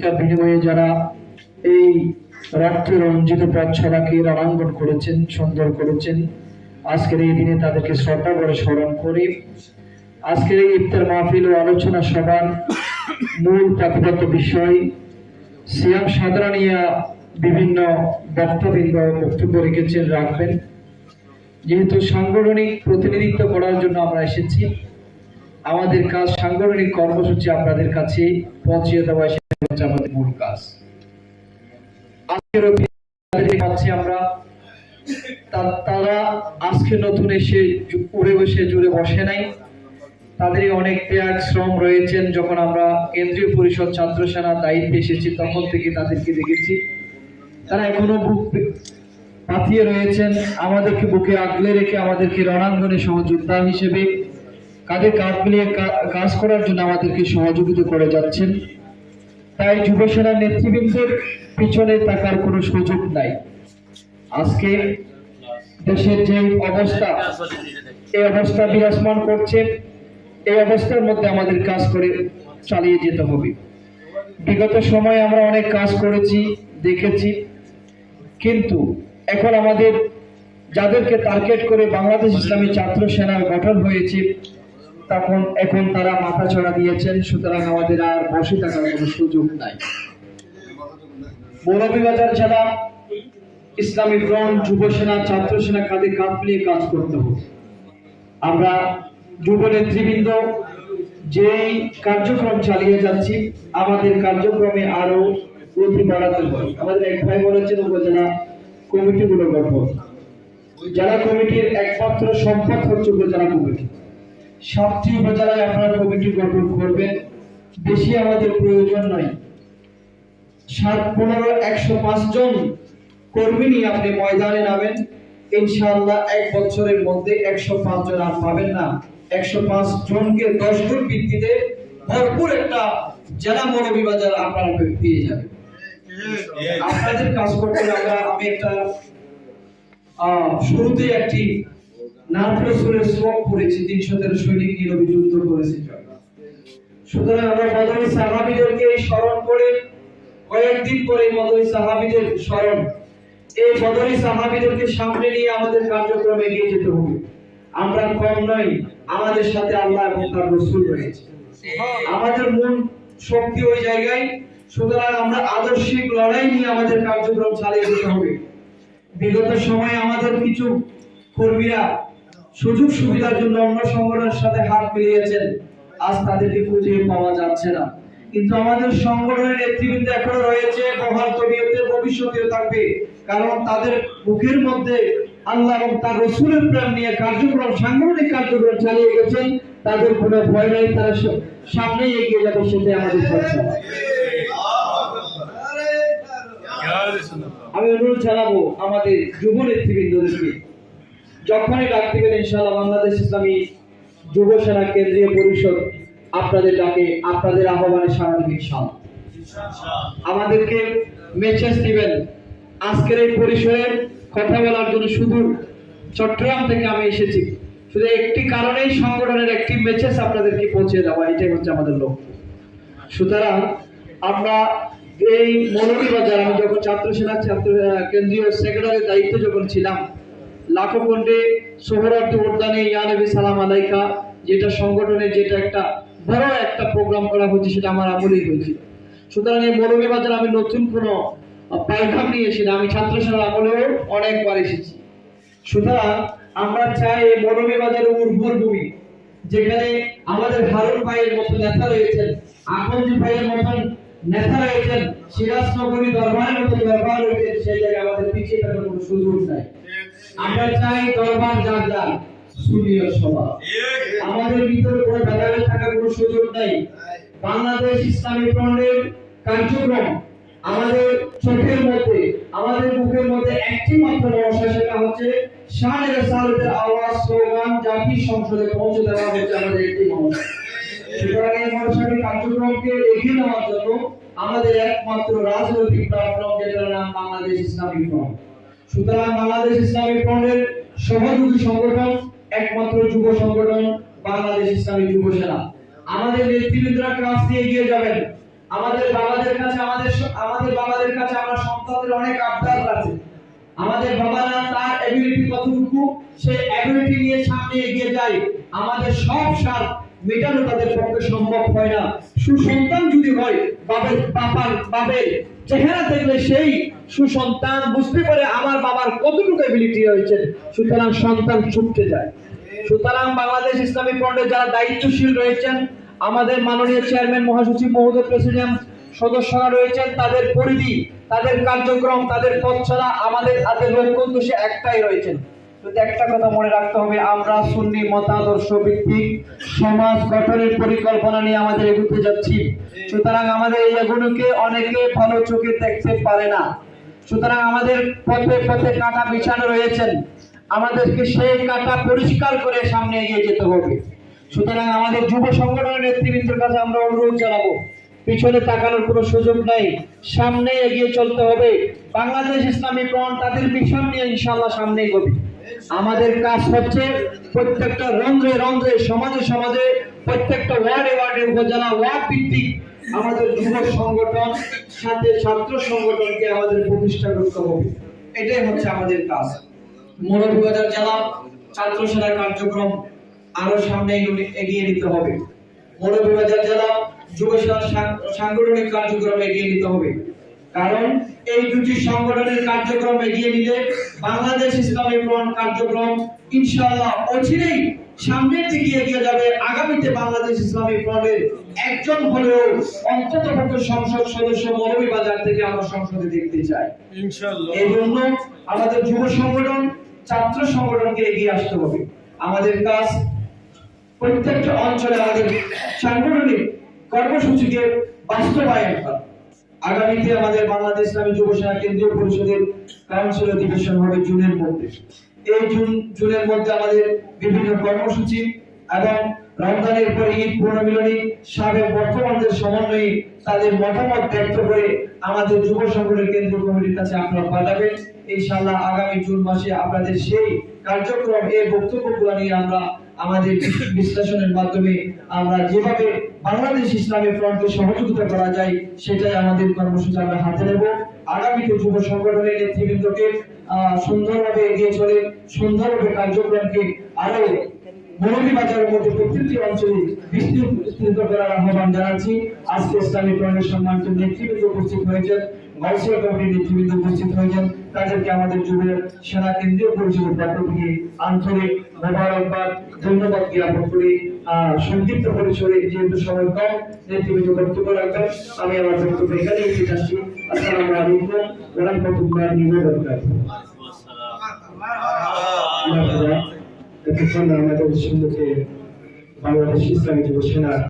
ভিক্ষা বিনিময়ে যারা এই রক্তে রঞ্জিত পথছড়াকে রণাঙ্গন করেছেন, সুন্দর করেছেন, আজকের এই দিনে তাদেরকে শ্রদ্ধা করে স্মরণ করে। আজকের এই ইফতার মাহফিল ও আলোচনা সভার মূল প্রতিপাদ্য বিষয়, সিয়াম সাদরানিয়া বিভিন্ন বক্তবৃন্দ বক্তব্য রেখেছেন, রাখবেন। যেহেতু সাংগঠনিক প্রতিনিধিত্ব করার জন্য আমরা এসেছি, আমাদের কাজ সাংগঠনিক কর্মসূচি আপনাদের কাছে পৌঁছে দেওয়া হচ্ছে আমাদের মূল কাজ। পাচ্ছি আমরা। তারা আজকে নতুন এসে উড়ে বসে, জুড়ে বসে নাই। অনেক ত্যাগ, শ্রম রয়েছেন। যখন আমরা কেন্দ্রীয় পরিষদ ছাত্র দায়িত্বে এসেছি, তখন থেকে তাদেরকে দেখেছি। তারা এখনও বুক পাতিয়ে রয়েছেন। আমাদেরকে বুকে আগলে রেখে আমাদেরকে রণাঙ্গনে সহযোদ্ধা হিসেবে কাঁধে কাঁধ মিলিয়ে কাজ করার জন্য আমাদেরকে সহযোগিতা করে যাচ্ছেন। তাই যুব সেনার নেতৃবৃন্দের পিছনে থাকার কোনো সুযোগ নাই। আজকে দেশের যে অবস্থা, এই অবস্থা বিরাজমান করছে। এই অবস্থার মধ্যে আমাদের কাজ করে চালিয়ে যেতে হবে। বিগত সময়ে আমরা অনেক কাজ করেছি, দেখেছি। কিন্তু এখন আমাদের যাদেরকে টার্গেট করে বাংলাদেশ ইসলামী ছাত্র সেনা গঠন হয়েছে তখন এখন তারা মাথা ছড়া দিয়েছেন, সুতরাং আমাদের আর বসে থাকার কোনো সুযোগ নাই। মৌলভীবাজার জেলা ইসলামী ফ্রন্ট যুব সেনা ছাত্র সেনা কাঁধে কাঁধ নিয়ে কাজ করতে হবে। আমরা যুব নেতৃবৃন্দ যেই কার্যক্রম চালিয়ে যাচ্ছি, আমাদের কার্যক্রমে আরও গতি বাড়াতে হবে। আমাদের এক ভাই বলেছেন, উপজেলা কমিটিগুলো গঠন। জেলা কমিটির একমাত্র সম্পদ হচ্ছে উপজেলা কমিটি। সাতটি উপজেলায় আপনারা কমিটি গঠন করবেন, বেশি আমাদের প্রয়োজন নয় সাত, পনেরো, একশো পাঁচ জন কর্মী নিয়ে আপনি ময়দানে নামেন। ইনশাআল্লাহ এক বছরের মধ্যে একশো পাঁচ জন আর পাবেন না। একশো পাঁচ জনকে দশ গুণ ভিত্তিতে ভরপুর একটা জেলা মৌলভী বাজার আপনারা পেয়ে যাবেন। আপনাদের কাজ করতে আমরা আমি একটা শুরুতে একটি নাট্যসুরের শ্লোক পড়েছি তিনশো তেরো সৈনিক করেছে সুতরাং আমরা মদনী সাহাবিদেরকে স্মরণ করে কয়েকদিন পরে মদনী সাহাবিদের স্মরণ, এই মদনী সাহাবিদেরকে সামনে নিয়ে আমাদের কার্যক্রম এগিয়ে যেতে হবে। আমরা কম নই, আমাদের সাথে আল্লাহ এবং তার রসুল রয়েছে। আমাদের মূল শক্তি ওই জায়গায়, সুতরাং আমরা আদর্শিক লড়াই নিয়ে আমাদের কার্যক্রম চালিয়ে যেতে হবে। বিগত সময়ে আমাদের কিছু কর্মীরা সুযোগ সুবিধার জন্য অন্য সংগঠনের সাথে হাত মিলিয়েছেন। আজ তাদেরকে খুঁজে পাওয়া যাচ্ছে না। কিন্তু আমাদের সংগঠনের নেতৃবৃন্দ এখনও রয়েছে, বহাল তবিয়তে ভবিষ্যতেও থাকবে। কারণ তাদের মুখের মধ্যে আল্লাহ এবং তার রসুলের প্রেম নিয়ে কার্যক্রম, সাংগঠনিক কার্যক্রম চালিয়ে গেছেন। তাদের কোনো ভয় নাই, তারা স- সামনেই এগিয়ে যাবে সেটাই আমাদের প্রত্যাশা আমি অনুরোধ জানাব আমাদের যুব নেতৃবৃন্দদেরকে যখনই ডাক দিবেন, ইনশাআল্লাহ বাংলাদেশ ইসলামী যুব সেনা কেন্দ্রীয় পরিষদ আপনাদের ডাকে, আপনাদের আহ্বানে সারা দিবে, ইনশাআল্লাহ। আমাদেরকে মেসেজ দিবেন। আজকের এই পরিসরে কথা বলার জন্য শুধু চট্টগ্রাম থেকে আমি এসেছি। শুধু একটি কারণেই সংগঠনের একটি মেসেজ আপনাদেরকে পৌঁছে দেওয়া, এটাই হচ্ছে আমাদের লক্ষ্য। সুতরাং আমরা এই মৌলভীবাজার, আমি যখন ছাত্র সেনা, ছাত্র কেন্দ্রীয় সেক্রেটারির দায়িত্ব যখন ছিলাম লাখোপন্ডে সোহরার্থ উদ্যানে ইয়ানবী সালাম আলাইকা, যেটা সংগঠনের যেটা একটা বড় একটা প্রোগ্রাম করা হচ্ছে সেটা আমার আমলেই হয়েছিল। সুতরাং এই মৌলভীবাজার আমি নতুন কোনো পায়খাম নিয়ে এসে আমি ছাত্র সেনার আমলেও অনেকবার এসেছি। সুতরাং আমরা চাই এই মৌলভীবাজারের উর্বর ভূমি, যেখানে আমাদের হারুন ভাইয়ের মতো নেতা রয়েছেন, আকন্দি ভাইয়ের মতন নেতা রয়েছেন, সিরাজনগরী দরবারের মতো দরবার রয়েছেন সেই জায়গায় আমাদের পিছিয়ে থাকার কোনো সুযোগ নাই। আমরা চাই দরবার যার যার, সুনীয় সভা। আমাদের ভিতরে কোনো ভেদাভেদ থাকার কোনো সুযোগ নাই। বাংলাদেশ ইসলামী ফ্রন্টের কার্যক্রম আমাদের চোখের মধ্যে, আমাদের মুখের মধ্যে একটি মাত্র রহস্য সেটা হচ্ছে শাহের সালতের আওয়াজ, স্লোগান জাতির সংসদে পৌঁছে দেওয়া হচ্ছে আমাদের একটি মনসা সুতরাং এই মনসাটি কার্যক্রমকে এগিয়ে নেওয়ার জন্য আমাদের একমাত্র রাজনৈতিক প্ল্যাটফর্ম যেটার নাম বাংলাদেশ ইসলামী ফ্রন্ট। সুতরাং বাংলাদেশ ইসলামী ফ্রন্টের সহযোগী সংগঠন, একমাত্র যুব সংগঠন বাংলাদেশ ইসলামী যুব সেনা। আমাদের নেতৃবৃন্দরা কাজ দিয়ে এগিয়ে যাবেন। আমাদের বাবাদের কাছে, আমাদের আমাদের বাবাদের কাছে আমরা সন্তানদের অনেক আবদার আছে আমাদের বাবারা তার এবিলিটি কতটুকু সে এবিলিটি নিয়ে সামনে এগিয়ে যায়। আমাদের সব স্বাদ মেটানো তাদের পক্ষে সম্ভব হয় না। সুসন্তান যদি হয় বাবের বাবার বাবের চেহারা দেখলে সেই সুসন্তান বুঝতে পারে আমার বাবার কতটুকু এবিলিটি হয়েছে সুতরাং সন্তান ছুটতে যায় সুতরাং বাংলাদেশ ইসলামী ফ্রন্টের যারা দায়িত্বশীল রয়েছেন, আমাদের মাননীয় চেয়ারম্যান মহাসচিব মহোদয় প্রেসিডেন্ট সদস্যরা রয়েছেন, তাদের পরিধি, তাদের কার্যক্রম, তাদের পথ চলা আমাদের হাতে লক্ষ্য উদ্দেশ্যে একটাই রয়েছেন সুতরাং আমাদের আমাদেরকে সেই পরিষ্কার করে সামনে এগিয়ে যেতে হবে। সুতরাং আমাদের যুব সংগঠনের নেতৃবৃন্দের কাছে আমরা অনুরোধ জানাব, পিছনে তাকানোর কোনো সুযোগ নাই সামনে এগিয়ে চলতে হবে। বাংলাদেশ ইসলামী ফ্রন্ট তাদের মিশন নিয়ে ইনশাআল্লাহ সামনে এগোবে। আমাদের কাজ হচ্ছে প্রত্যেকটা রন্ধ্রে রন্ধ্রে সমাজে সমাজে প্রত্যেকটা ওয়ার্ডে ওয়ার্ডে উপজেলা ওয়ার্ড ভিত্তিক আমাদের যুব সংগঠন, সাথে ছাত্র সংগঠনকে আমাদের প্রতিষ্ঠা করতে হবে। এটাই হচ্ছে আমাদের কাজ। মৌলভীবাজার জেলা ছাত্র সেনা কার্যক্রম আরও সামনে এগিয়ে- নিতে হবে। মৌলভীবাজার জেলা যুব সেনা সাংগঠনিক কার্যক্রম এগিয়ে নিতে হবে। কারণ এই দুটি সংগঠনের কার্যক্রম এগিয়ে নিলে বাংলাদেশ ইসলামী ফ্রন্ট কার্যক্রম ইনশাআল্লাহ অচিরেই সামনের দিকে এগিয়ে যাবে। আগামীতে বাংলাদেশ ইসলামী ফ্রন্টের একজন হলেও অন্তত সংসদ সদস্য মৌলভীবাজার থেকে আমরা সংসদে দেখতে চাই। ইনশাআল্লাহ। এই জন্য আমাদের যুব সংগঠন ছাত্র সংগঠনকে এগিয়ে আসতে হবে। আমাদের কাজ প্রত্যেকটা অঞ্চলে আমাদের সাংগঠনিক কর্মসূচিকে বাস্তবায়ন করা। আগামীতে আমাদের বাংলাদেশ ইসলামী যুব সেনা কেন্দ্রীয় পরিষদের কাউন্সিল অধিবেশন হবে জুনের মধ্যে। এই জুন, জুনের মধ্যে আমাদের বিভিন্ন কর্মসূচি এবং রমজানের পরে ঈদ পুনর্মিলনী, সাবেক বর্তমানদের সমন্বয়ে তাদের মতামত ব্যক্ত করে আমাদের যুব সংগঠনের কেন্দ্রীয় কমিটির কাছে আপনারা পাঠাবেন। ইনশাআল্লাহ আগামী জুন মাসে আপনাদের সেই কার্যক্রম, এই বক্তব্যগুলো নিয়ে আমরা আমাদের বিশ্লেষণের মাধ্যমে আমরা যেভাবে বাংলাদেশ ইসলামী ফ্রন্টকে সহযোগিতা করা যায়, সেটাই আমাদের কর্মসূচি আমরা হাতে নেব। আগামীতে যুব সংগঠনের নেতৃবৃন্দকে সুন্দরভাবে এগিয়ে চলে, সুন্দরভাবে কার্যক্রমকে আরও মৌলভীবাজারের মধ্যে প্রত্যেকটি অঞ্চলে বিস্তৃত আহ্বান জানাচ্ছি। আজকে ইসলামী ফ্রন্টের সম্মানিত নেতৃবৃন্দ উপস্থিত হয়েছেন গাউসিয়া কমিটির নেতৃবৃন্দ উপস্থিত হয়েছেন। তাদেরকে আমাদের যুবের সেনা কেন্দ্রীয় পরিষদের পক্ষ থেকে আন্তরিক মোবারকবাদ ধন্যবাদ জ্ঞাপন করে সংক্ষিপ্ত পরিসরে যেহেতু সময় কম নেতৃবৃন্দ বক্তব্য রাখবেন। আমি আমার বক্তব্য এখানে এসে যাচ্ছি আসসালামু আলাইকুম। ওয়া রাহমাতুল্লাহি ওয়া এতক্ষণ আমাদের সঙ্গে বাংলাদেশ ইসলামী যুব সেনা